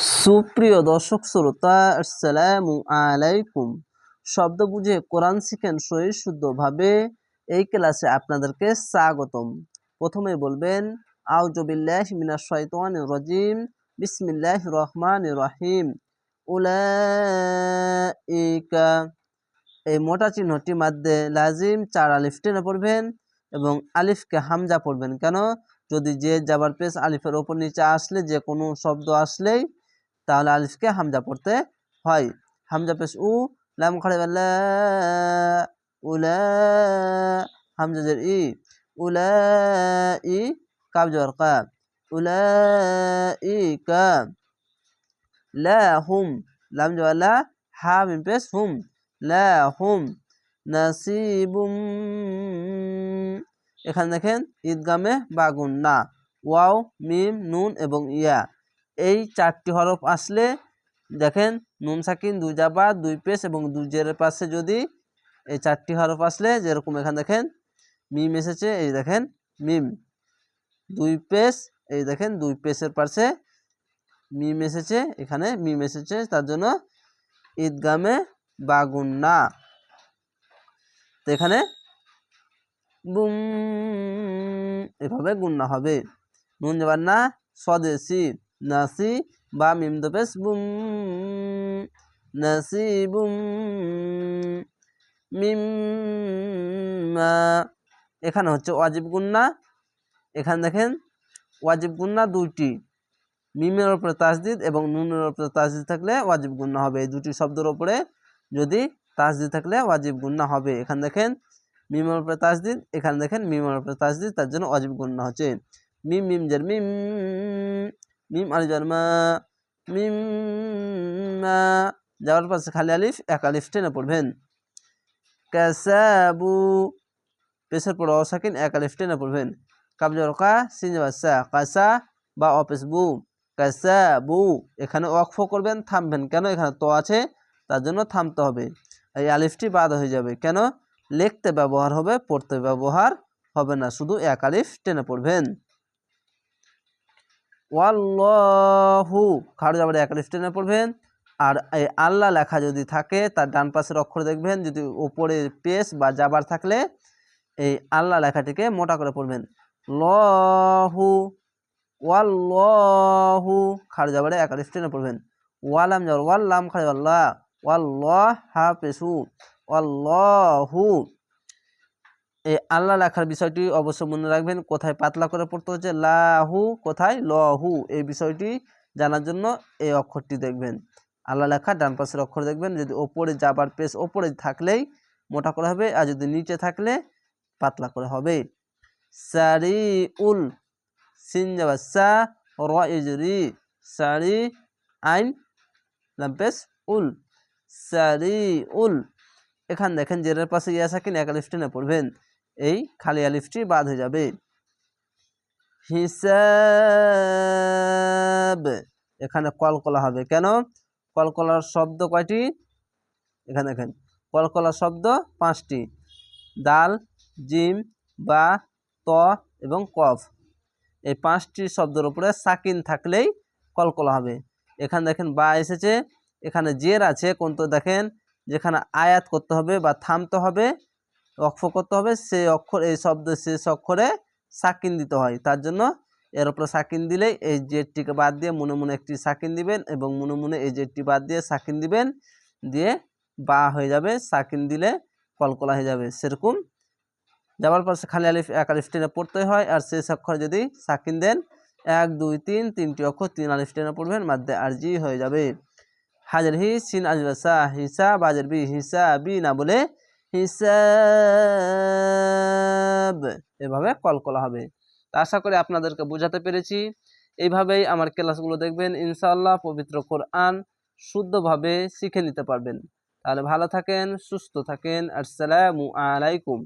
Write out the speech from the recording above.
সুপ্রিয় দর্শক শ্রোতা, আসসালামু আলাইকুম। শব্দ বুঝে কোরআন শিখেন সহি শুদ্ধভাবে এই ক্লাসে আপনাদেরকে স্বাগতম। প্রথমে বলবেন আউজবিল্লাহ মিনাশ শাইতানির রজিম বিসমিল্লাহ রহমান রহিম। উলাইকা। এই মোটা চিহ্নটি মাধ্যে লাজিম চার আলিফ টেনে পড়বেন এবং আলিফকে হামজা পড়বেন। কেন? যদি যে যাবার পেস আলিফের ওপর নিচে আসলে, যে কোনো শব্দ আসলেই তাহলে আলিফকে হামজা পড়তে হয়। হামজা পেশ উ, লাম খড়ে উলা হামজা জের ই উলা ই, কাব জর কা উলা ই, কা হুম, লাম জওয়ালা হা, মিম পেশ হুম, লা, হুম, নাসিবুম, এখানে দেখেন ঈদগামে বাগুন, না, ওয়াও, মিম, নুন এবং ইয়া। এই চারটি হরফ আসলে, দেখেন, নুন, সাকিন, দুই জাবা দুই পেশ এবং দুই জেরের পাশে যদি এই চারটি হরফ আসলে, যেরকম এখানে দেখেন, মিম এসেছে, এই দেখেন, মিম। দুই পেশ, এই দেখেন, দুই পেশের পাশে মিম এসেছে, এখানে মিম এসেছে, তার জন্য ঈদগামে বাগুন না তো এখানে বুম, এভাবে গুন্না হবে। নুন যাবার না, স্বদেশি। নাসি বা মিম দপেস বুম নাসি বুম মিম এখানে হচ্ছে ওয়াজিব গুন্না। এখানে দেখেন, ওয়াজিব গুন্না দুইটি। মিমের ওপরে তাজদিদ এবং নুনের ওপরে তাজদিদ থাকলে ওয়াজিব গুন্না হবে। এই দুটি শব্দের ওপরে যদি তাজদিদ থাকলে ওয়াজিব গুন্না হবে। এখানে দেখেন, মিমের উপরে তাজদিদ এখানে দেখেন মিমের উপরে তাজদিদ তার জন্য অজিব গুন্না হচ্ছে। মিম মিম, জের মিম। মিম আলি জার মা মিম, মা, যাওয়ার পাশে খালি আলিফ, এক আলিফ টেনে পড়বেন। কাসাবু পেশের পর অসাকিন, এক আলিফ টেনে পড়বেন। কাবজর কা সিন সা, কাসা বা অপেস বু। এখানে অক্ফ করবেন, থামবেন কেন? এখানে তো আছে, তার জন্য থামতে হবে। এই আলিফটি বাদ হয়ে যাবে। কেন? লিখতে ব্যবহার হবে, পড়তে ব্যবহার হবে না। শুধু এক আলিফ টেনে পড়বেন। ওয়াল্লাহু খাড় যাবার এক আলিফ টেনে পড়বেন। আর এই আল্লাহ লেখা যদি থাকে, তার ডান পাশের অক্ষর দেখবেন, যদি ওপরে পেস বা জাবার থাকলে এই আল্লাহ লেখাটিকে মোটা করে পড়বেন। লহু, ওয়াল্লাহু খাড় যাবারে এক আলিফ টেনে পড়বেন। ওয়ালাম যাবার ওয়াল্লাম খাড় আল্লাহ, ওয়াল্লাহ হা পেশু আল্লাহু এই আল্লাহ লেখার বিষয়টি অবশ্য মনে রাখবেন, কোথায় পাতলা করে পড়তে হচ্ছে লাহু কোথায় লহু এই বিষয়টি জানার জন্য এই অক্ষরটি দেখবেন। আল্লাহ লেখা ডান পাশের অক্ষর দেখবেন, যদি ওপরে যাবার পেস ওপরে থাকলেই মোটা করে হবে, আর যদি নিচে থাকলে পাতলা করে হবে। সারি উল সিন যাবা সা র সারি আইন লাম্পেস উল। সারি উল এখানে দেখেন জেরের পাশে ইয়া সাকিন এক আলিফটি না পড়বেন। এই খালি আলিফটি বাদ হয়ে যাবে। হিসাব। এখানে কলকলা হবে। কেন? কলকলার শব্দ কয়টি? এখানে দেখেন, কলকলার শব্দ পাঁচটি। দাল, জিম বা ত এবং কফ। এই পাঁচটি শব্দের উপরে সাকিন থাকলেই কলকলা হবে। এখানে দেখেন বা এসেছে, এখানে জের আছে কোন তো দেখেন? যেখানে আয়াত করতে হবে বা থামতে হবে অক্ষ করতে হবে সেই অক্ষর, এই শব্দ শেষ অক্ষরে সাকিন দিতে হয়। তার জন্য এর উপরে সাকিন দিলেই এই জেটটিকে বাদ দিয়ে মনে মনে একটি সাকিন দিবেন এবং মনে মনে এই জেটটি বাদ দিয়ে সাকিন দিবেন, দিয়ে বা হয়ে যাবে, সাকিন দিলে কলকলা হয়ে যাবে, সেরকম। যাওয়ার পর খালি আলিফ, এক আলিফ টেনে পড়তে হয় আর শেষ অক্ষর যদি সাকিন দেন, এক, দুই, তিন, তিনটি অক্ষর তিন আলিফ টেনে পড়বেন মাধ্যে আরজি হয়ে যাবে। হাজার হি সিন আজবাসা হিসা বাজার বি হিসা বি না বলে হিসাব। এভাবে কল করা হবে। আশা করি আপনাদেরকে বোঝাতে পেরেছি। এইভাবেই আমার ক্লাসগুলো দেখবেন। ইনশাআল্লাহ পবিত্র কোরআন শুদ্ধভাবে শিখে নিতে পারবেন। তাহলে ভালো থাকেন, সুস্থ থাকেন। আসসালামু আলাইকুম।